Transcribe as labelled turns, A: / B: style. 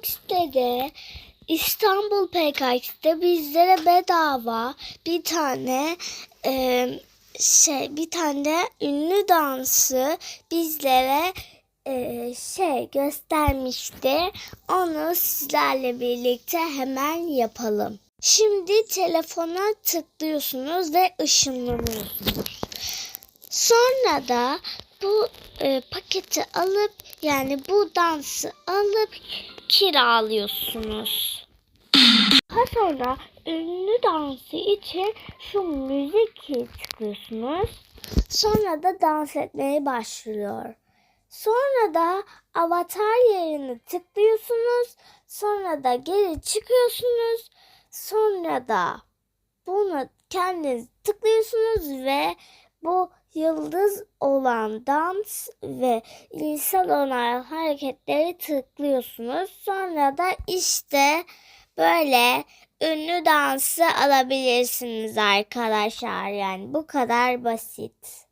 A: PKX'de de İstanbul PKX'de bizlere bedava bir tane e, şey bir tane ünlü dansı bizlere e, şey göstermişti. Onu sizlerle birlikte hemen yapalım. Şimdi telefona tıklıyorsunuz ve ışınlanıyorsunuz. Sonra da bu e, paketi alıp yani bu dansı alıp kiralıyorsunuz. Daha sonra ünlü dansı için şu müzik tıklıyorsunuz. Sonra da dans etmeye başlıyor. Sonra da avatar yerini tıklıyorsunuz. Sonra da geri çıkıyorsunuz. Sonra da bunu kendiniz tıklıyorsunuz ve bu yıldız olan dans ve insan olan hareketleri tıklıyorsunuz. Sonra da işte böyle ünlü dansı alabilirsiniz arkadaşlar. Yani bu kadar basit.